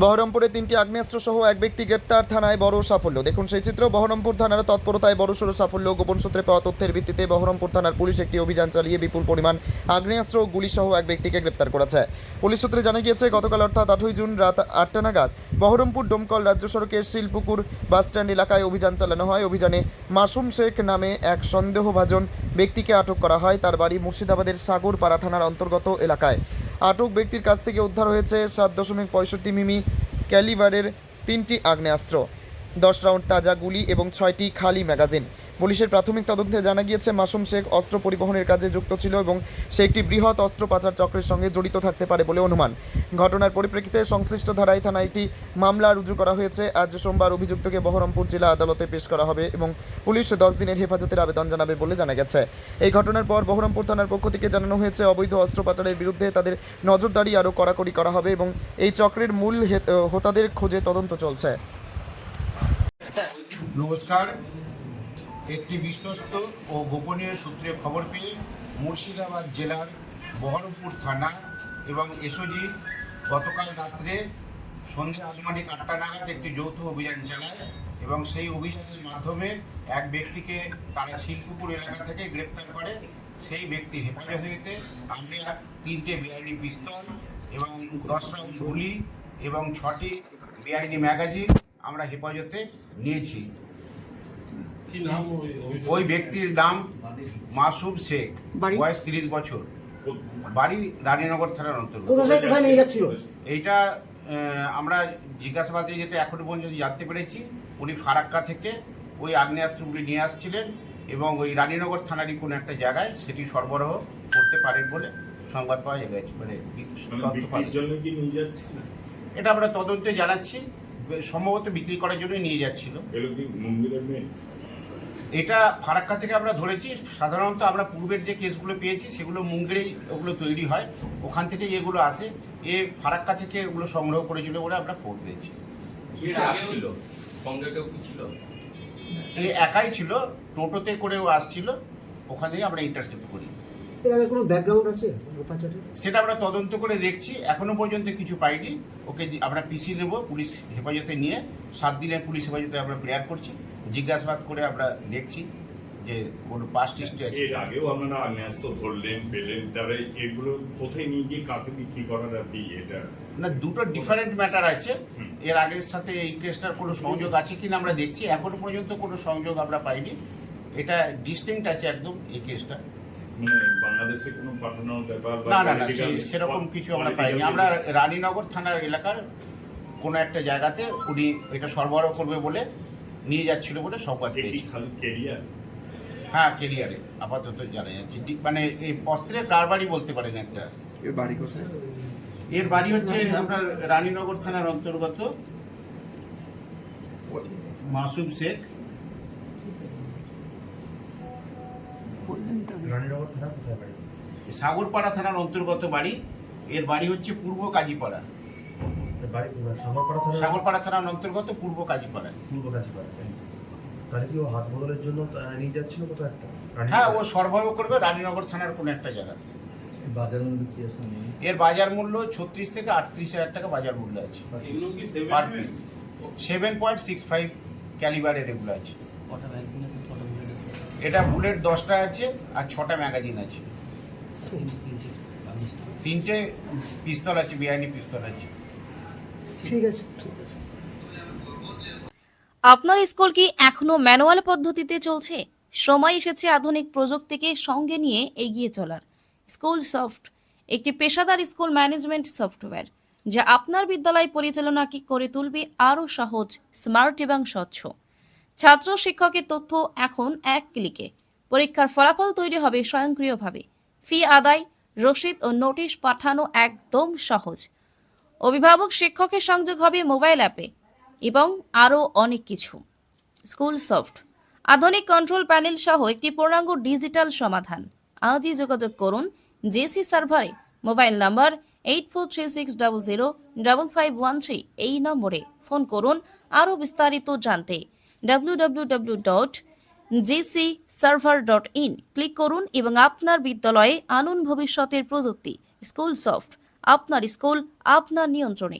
বহরমপুরে তিনটি আগ্নেয়াস্ত্র সহ এক ব্যক্তি গ্রেপ্তার, থানায় বড় সাফল্য। দেখুন সেই চিত্র। বহরমপুর থানার তৎপরতায় বড়সড় সাফল্য গোপন সূত্রে পাওয়া তথ্যের ভিত্তিতে বহরমপুর থানার পুলিশ একটি অভিযান চালিয়ে বিপুল পরিমাণ আগ্নেয়াস্ত্র ও গুলি সহ এক ব্যক্তিকে গ্রেপ্তার করেছে। পুলিশ সূত্রে জানা গিয়েছে, গতকাল অর্থাৎ আটই জুন রাত আটটা নাগাদ বহরমপুর ডোমকল রাজ্য সড়কের শিলপুকুর বাসস্ট্যান্ড এলাকায় অভিযান চালানো হয়। অভিযানে মাসুম শেখ নামে এক সন্দেহভাজন ব্যক্তিকে আটক করা হয়। তার বাড়ি মুর্শিদাবাদের সাগরপাড়া থানার অন্তর্গত এলাকায়। আটক ব্যক্তির কাছ থেকে উদ্ধার হয়েছে সাত দশমিক পঁয়ষট্টি মিমি ক্যালিবারের তিনটি আগ্নেয়াস্ত্র। দশ রাউন্ড তাজা গুলি এবং ছয়টি খালি ম্যাগাজিন। পুলিশের প্রাথমিক তদন্তে জানা গিয়েছে, মাসুম শেখ অস্ত্র পরিবহনের কাজে যুক্ত ছিল এবং সে একটি বৃহৎ অস্ত্র পাচার চক্রের সঙ্গে জড়িত থাকতে পারে বলে অনুমান। ঘটনার পরিপ্রেক্ষিতে সংশ্লিষ্ট ধারায় থানায় একটি মামলা রুজু করা হয়েছে। আজ সোমবার অভিযুক্তকে বহরমপুর জেলা আদালতে পেশ করা হবে এবং পুলিশ দশ দিনের হেফাজতের আবেদন জানাবে বলে জানা গেছে। এই ঘটনার পর বহরমপুর থানার পক্ষ থেকে জানানো হয়েছে, অবৈধ অস্ত্র পাচারের বিরুদ্ধে তাদের নজরদারি আরও কড়াকড়ি করা হবে এবং এই চক্রের মূল হোতাদের খোঁজে তদন্ত চলছে। নমস্কার। একটি বিশ্বস্ত ও গোপনীয় সূত্রে খবর পেয়ে মুর্শিদাবাদ জেলার বহরমপুর থানা এবং এসওজি গতকাল রাত্রে সন্ধ্যে আনুমানিক আটটা নাগাদ একটি যৌথ অভিযান চালায় এবং সেই অভিযানের মাধ্যমে এক ব্যক্তিকে তারা শিলপুকুর এলাকা থেকে গ্রেপ্তার করে। সেই ব্যক্তির হেফাজতে আমরা তিনটে বেআইনি পিস্তল এবং দশ রাউন্ড গুলি এবং ছটি বেআইনি ম্যাগাজিন আমরা হেফাজতে নিয়েছি। ওই ব্যক্তির নাম মাসুম শেখ বয়স তিরিশ বছর। বাড়ি রানীনগর থানার অন্তর্গত। এইটা আমরা জিজ্ঞাসাবাদে যেটা এখনও পর্যন্ত জানতে পেরেছি। উনি ফারাক্কা থেকে ওই আগ্নেয়াস্ত্রগুলি নিয়ে আসছিলেন এবং ওই রানীনগর থানারই কোনো একটা জায়গায় সেটি সরবরাহ করতে পারেন বলে সংবাদ পাওয়া গেছে মানে মানে তথ্য পাওয়া বিক্রির জন্য কি নিয়ে যাচ্ছে এটা আমরা তদন্তে জানাচ্ছি। সম্ভবত বিক্রি করার জন্যই নিয়ে যাচ্ছিল। এটা ফারাক্কা থেকে আমরা ধরেছি সাধারণত আমরা পূর্বের যে কেসগুলো পেয়েছি সেগুলো মুঙ্গেরেই ওগুলো তৈরি হয়। ওখান থেকে এগুলো আসে এ ফারাক্কা থেকে ওগুলো সংগ্রহ করেছিল বলে আমরা খবর পেয়েছি। কিসে আসছিল সঙ্গে কেউ কি ছিল? এ একাই ছিল টোটোতে করেও আসছিল ওখান থেকে আমরা ইন্টারসেপ্ট করি। এর কোনো ব্যাকগ্রাউন্ড আছে সেটা আমরা তদন্ত করে দেখছি এখনও পর্যন্ত কিছু পাইনি। ওকে আমরা পিসি নেব পুলিশ হেফাজতে নিয়ে সাত দিনের পুলিশ হেফাজতে আমরা প্রেয়ার করছি। জিজ্ঞাসাবাদ করে আমরা দেখছি যে কোনো পাস্ট হিস্ট্রি আছে। এর আগেও আপনারা আগ্নেয়াস্ত্র ধরলেন পেলেন তারপরে এগুলো কোথায় নিয়ে গিয়ে কাকে বিক্রি করার আর কি এটা? না দুটো ডিফারেন্ট ম্যাটার আছে। এর আগের সাথে এই কেসটার কোনো সংযোগ আছে কিনা আমরা দেখছি। এখনও পর্যন্ত কোনো সংযোগ আমরা পাইনি। এটা ডিস্টিংক্ট আছে একদম এই কেসটা মানে বাংলাদেশে কোনো পাঠানোর ব্যাপার না না না সেরকম কিছু আমরা পাইনি। আমরা রানীনগর থানার এলাকার কোনো একটা জায়গাতে উনি এটা সরবরাহ করবে বলে নিয়ে যাচ্ছিল বলে সংবাদ পেয়েছি। হ্যাঁ কেরিয়ারে আপাতত জানা যাচ্ছে। মানে এই অস্ত্রের কারবারই বলতে পারেন একটা? এর বাড়ি কোথায়? এর বাড়ি হচ্ছে আপনার রানীনগর থানার অন্তর্গত মাসুম শেখ। সাগরপাড়া থানার অন্তর্গত বাড়ি। এর বাড়ি হচ্ছে পূর্ব কাজীপাড়া। সাগরপাড়া থানা সাগরপাড়া থানার অন্তর্গত পূর্ব কাজীপাড়া পূর্ব তাহলে কি ও হাত বদলের জন্য নিয়ে যাচ্ছিল কোথাও একটা? হ্যাঁ ও সরবরাহ করবে রানীনগর থানার কোনো একটা জায়গাতে। বাজার মূল্য কি আছে? এর বাজার মূল্য ছত্রিশ থেকে আটত্রিশ হাজার টাকা বাজার মূল্য আছে। Seven seven point six five ক্যালিবারের এগুলো আছে। এটা বুলেট দশটা আছে আর ছটা ম্যাগাজিন আছে। তিনটে পিস্তল আছে বিআইনি পিস্তল আছে। আপনার স্কুল কি এখনও ম্যানুয়াল পদ্ধতিতে চলছে? সময় এসেছে আধুনিক প্রযুক্তিকে সঙ্গে নিয়ে এগিয়ে চলার। স্কুল সফট, একটি পেশাদার স্কুল ম্যানেজমেন্ট সফটওয়্যার, যা আপনার বিদ্যালয় পরিচালনাকে করে তুলবে আরও সহজ, স্মার্ট এবং স্বচ্ছ। ছাত্র শিক্ষকের তথ্য এখন এক ক্লিকে। পরীক্ষার ফলাফল তৈরি হবে স্বয়ংক্রিয়ভাবে। ফি আদায়, রসিদ ও নোটিশ পাঠানো একদম সহজ। অভিভাবক, শিক্ষকের সংযোগ হবে মোবাইল অ্যাপে এবং আরও অনেক কিছু। School soft. আধুনিক কন্ট্রোল প্যানেল সহ একটি পূর্ণাঙ্গ ডিজিটাল সমাধান। আজই যোগাযোগ করুন জেসি সার্ভারে। Mobile number eight four three six double zero double five one three এই নম্বরে ফোন করুন। আরও বিস্তারিত জানতে W W W dot JC server dot in click করুন এবং আপনার বিদ্যালয়ে আনুন ভবিষ্যতের প্রযুক্তি। School soft. আপনার স্কুল আপনার নিয়ন্ত্রণে।